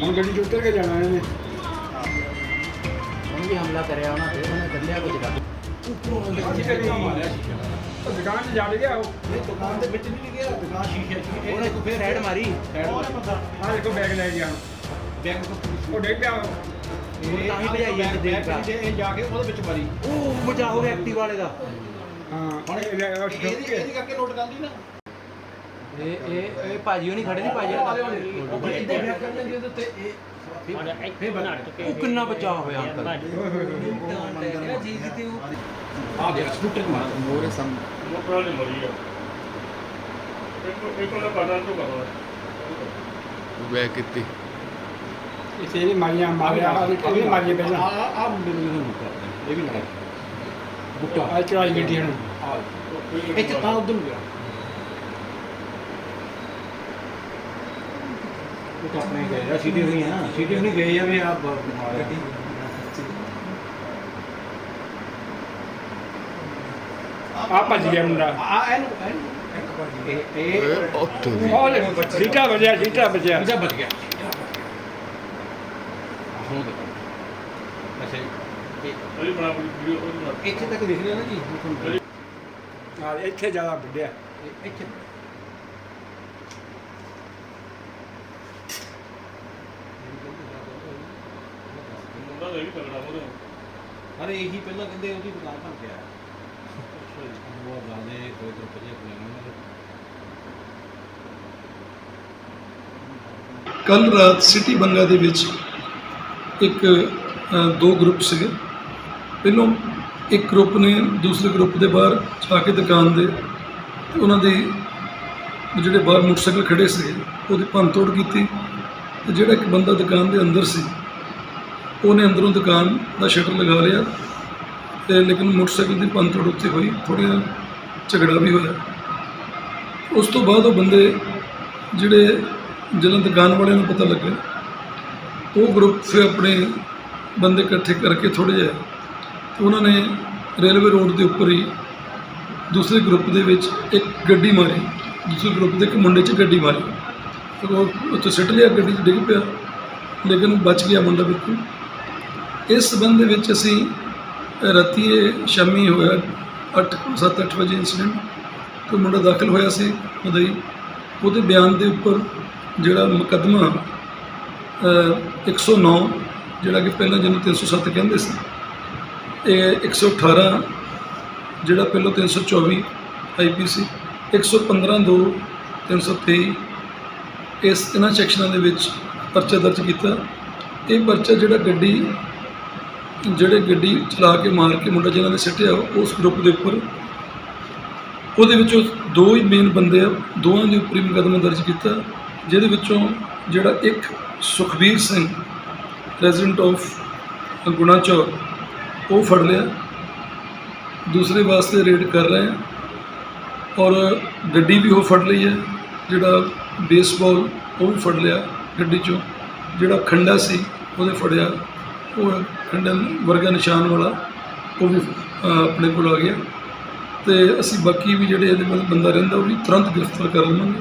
ਹੁਣ ਗੱਡੀ 'ਚ ਉੱਤਰ ਕੇ ਜਾਣਾ ਇਹਨੇ। ਹੁਣ ਵੀ ਹਮਲਾ ਕਰਿਆ ਉਹਨਾਂ ਤੇ ਉਹਨੇ ਕੱਢਿਆ ਕੁਝ ਕਰ ਉਹ ਦੁਕਾਨ 'ਚ ਜੜ ਗਿਆ ਉਹ। ਨਹੀਂ ਦੁਕਾਨ ਦੇ ਵਿੱਚ ਨਹੀਂ ਗਿਆ ਦੁਕਾਨ ਸ਼ੀਸ਼ੇ ਚ। ਉਹਨੇ ਫੇਰ ਰੈਡ ਮਾਰੀ। ਆਹ ਦੇਖੋ ਬੈਗ ਲੈ ਗਿਆ। ਤੋਂ ਉਹ ਡਿੱਗ ਪਿਆ ਹੁਣ ਤਾਂ ਹੀ ਭਜਾਈ ਹੈ ਬੈਂਕ ਚ ਇਹ ਜਾ ਕੇ ਉਹਦੇ ਵਿੱਚ ਮਾਰੀ। ਉਹ ਬਚਾ ਹੋ ਗਿਆ ਐਕਟਿਵ ਵਾਲੇ ਦਾ। ਹਾਂ ਹੁਣ ਉਹ ਇਹਦੀ ਕਰਕੇ ਨੋਟ ਕਰਦੀ ਨਾ। ਇਹ ਇਹ ਇਹ ਭਾਜੀ ਹੋਣੀ ਖੜੇ ਨਹੀਂ ਭਾਜੀ ਉਹ ਫਿਰ ਇੱਦਾਂ ਬੈਕ ਕਰ ਲੈਂਦੀ ਉਹਦੇ ਉੱਤੇ ਇਹ ਫੇਰ ਬਣਾ ਉਹ ਕਿੰਨਾ ਬਚਾ ਹੋਇਆ ਅੰਕਲ? ਓਏ ਹੋਏ ਹੋਏ ਆ। ਗਿਆ ਸਕੂਟਰ ਮਾਰ ਮੋਰੇ ਸਮ ਮੋਟਰ ਨਹੀਂ ਮਰੀ ਆ। ਇੱਕ ਇੱਕ ਉਹਦਾ ਪਤਾ ਤੋਂ ਕਰੋ ਬੈਕ ਕੀਤੀ। ਇਸੇ ਨੇ ਮਾਰੀਆਂ ਮਾਰਿਆ ਆ ਇਹ ਵੀ ਮਾਰੀਆਂ ਆ ਪਹਿਲਾਂ। ਆ ਮੁੰਡੇ ਨੂੰ ਇਹਨੂੰ ਮੁੱਕਾ ਇਹ ਵੀ ਲੜਾ ਬੁੱਟਾ ਆ ਚੜਾਈ ਗੱਡੀਆਂ ਨੂੰ ਆ ਇੱਥੇ ਤਾਂ ਉਧਰ ਨੂੰ ਗਿਆ। ਉਹ ਤਾਂ ਆਪਣੇ ਗਏ ਆ ਸੀਧੇ ਹੋਈ ਆ ਸੀਧੇ ਹੋਈ ਗਏ ਆ ਵੀ ਆ ਗੱਡੀ ਆ। ਭੱਜ ਗਿਆ ਮੁੰਡਾ। ਆ ਇਹਨੂੰ ਇਹਨੂੰ ਇਹ ਵੀ। ਉਹ ਲੈ ਸੀਟਾ ਵਜਿਆ ਸੀਟਾ ਵਜਿਆ। ਅੱਛਾ ਬਚ ਗਿਆ। ਹੁਣ ਦੇਖੋ। ਅੱਛਾ ਇਹ ਬੜਾ ਬੜੀ ਵੀਡੀਓ ਬਣਾ। ਇੱਥੇ ਤੱਕ ਦਿਖ ਰਿਹਾ ਨਾ ਜੀ ਆ ਇੱਥੇ ਜ਼ਿਆਦਾ ਵੱਡਿਆ। ਇੱਥੇ। ਇਹ ਵੀ ਤਗੜਾ ਉਹਦੇ ਅਰੇ ਇਹੀ ਪਹਿਲਾਂ ਕਹਿੰਦੇ ਉਹਦੀ ਦੁਕਾਨ ਭੰਨ ਕੇ ਆਇਆ ਉਹ ਬਾਜ਼ੇ ਕੋਈ ਤੋਂ ਪਜੇ ਆਪਣੇ ਕੱਲ ਰਾਤ ਸਿਟੀ ਬੰਗਾ ਦੇ ਵਿੱਚ ਇੱਕ ਅ, ਦੋ ਗਰੁੱਪ ਸੀਗੇ। ਪਹਿਲੋਂ ਇੱਕ ਗਰੁੱਪ ਨੇ ਦੂਸਰੇ ਗਰੁੱਪ ਦੇ ਬਾਹਰ ਜਾ ਕੇ ਦੁਕਾਨ ਦੇ ਤੇ ਉਹਨਾਂ ਦੇ ਜਿਹੜੇ ਬਾਹਰ ਮੋਟਰਸਾਈਕਲ ਖੜੇ ਸੀਗੇ ਉਹਦੀ ਭੰਨਤੋੜ ਕੀਤੀ। ਤੇ ਜਿਹੜਾ ਇੱਕ ਬੰਦਾ ਦੁਕਾਨ ਦੇ ਅੰਦਰ ਸੀ ਉਹਨੇ ਅੰਦਰੋਂ ਦੁਕਾਨ ਦਾ ਸ਼ਟਰ ਲਗਾ ਲਿਆ ਤੇ ਲੇਕਿਨ ਮੋਟਰਸਾਈਕਲ ਦੀ ਭੰਨਤੋੜ ਉੱਤੇ ਹੋਈ, ਥੋੜ੍ਹਾ ਝਗੜਾ ਵੀ ਹੋਇਆ। ਉਸ ਤੋਂ ਬਾਅਦ ਉਹ ਬੰਦੇ ਜਿਹੜੇ ਜਦੋਂ ਦੁਕਾਨ ਵਾਲਿਆਂ ਨੂੰ ਪਤਾ ਲੱਗਾ, ਉਹ ਗਰੁੱਪ ਫਿਰ ਆਪਣੇ ਬੰਦੇ ਇਕੱਠੇ ਕਰਕੇ ਥੋੜ੍ਹੇ ਜਿਹਾ ਉਹਨਾਂ ਨੇ ਰੇਲਵੇ ਰੋਡ ਦੇ ਉੱਪਰ ਹੀ ਦੂਸਰੇ ਗਰੁੱਪ ਦੇ ਵਿੱਚ ਇੱਕ ਗੱਡੀ ਮਾਰੀ, ਦੂਸਰੇ ਗਰੁੱਪ ਦੇ ਇੱਕ ਮੁੰਡੇ 'ਚ ਗੱਡੀ ਮਾਰੀ। ਤੇ ਉਹ ਉੱਥੇ ਸਿੱਟ ਲਿਆ, ਗੱਡੀ 'ਚ ਡਿੱਗ ਪਿਆ, ਲੇਕਿਨ ਬਚ ਗਿਆ ਮੁੰਡਾ ਬਿਲਕੁਲ। ਇਸ ਸਬੰਧ ਵਿੱਚ ਅਸੀਂ ਰਾਤੀ ਇਹ ਸ਼ਾਮੀ ਹੋਇਆ 8 7 8 ਵਜੇ ਇਨਸੀਡੈਂਟ ਤੇ ਮੁੰਡਾ ਦਾਖਲ ਹੋਇਆ ਸੀ ਉਹਦੇ ਉਹਦੇ ਬਿਆਨ ਦੇ ਉੱਪਰ ਜਿਹੜਾ ਮੁਕੱਦਮਾ ਅ, 109 ਜਿਹੜਾ ਕਿ ਪਹਿਲਾਂ ਜਿਹਨੂੰ 307 ਕਹਿੰਦੇ ਸੀ ਇਹ 118 ਜਿਹੜਾ ਪਹਿਲਾਂ 324 ਆਈਪੀਸੀ 115 2 323 ਇਸ ਇਹਨਾਂ ਸੈਕਸ਼ਨਾਂ ਦੇ ਵਿੱਚ ਪਰਚਾ ਦਰਜ ਕੀਤਾ। ਇਹ ਪਰਚਾ ਜਿਹੜਾ ਗੱਡੀ ਜਿਹੜੇ ਗੱਡੀ ਚਲਾ ਕੇ ਮਾਰ ਕੇ ਮੁੰਡਾ ਜਿਹਨਾਂ ਨੇ ਸਿੱਟਿਆ ਉਸ ਗਰੁੱਪ ਦੇ ਉੱਪਰ, ਉਹਦੇ ਵਿੱਚੋਂ ਦੋ ਹੀ ਮੇਨ ਬੰਦੇ ਆ, ਦੋਵਾਂ ਦੇ ਉੱਪਰ ਹੀ ਮੁਕੱਦਮਾ ਦਰਜ ਕੀਤਾ, ਜਿਹਦੇ ਵਿੱਚੋਂ ਜਿਹੜਾ ਇੱਕ ਸੁਖਬੀਰ ਸਿੰਘ ਰੈਜ਼ੀਡੈਂਟ ਆਫ ਗੁਣਾ ਉਹ ਫੜ ਲਿਆ, ਦੂਸਰੇ ਵਾਸਤੇ ਰੇਡ ਕਰ ਰਹੇ ਆ, ਔਰ ਗੱਡੀ ਵੀ ਉਹ ਫੜ ਲਈ ਹੈ, ਜਿਹੜਾ ਬੇਸਬਾਲ ਉਹ ਵੀ ਫੜ ਲਿਆ ਗੱਡੀ ਚੋਂ, ਜਿਹੜਾ ਖੰਡਾ ਸੀ, ਉਹਦੇ ਫੜਿਆ ਉਹ ਖੰਡਾ ਵਰਗਾ ਨਿਸ਼ਾਨ ਵਾਲਾ ਉਹ ਵੀ ਆਪਣੇ ਕੋਲ ਆ ਗਿਆ। ਤੇ ਅਸੀਂ ਬਾਕੀ ਵੀ ਜਿਹੜੇ ਇਹਦੇ ਵਿੱਚ ਬੰਦਾ ਰਹਿੰਦਾ, ਉਹ ਵੀ ਤੁਰੰਤ ਗ੍ਰਿਫਤਾਰ ਕਰ ਲਵਾਂਗੇ।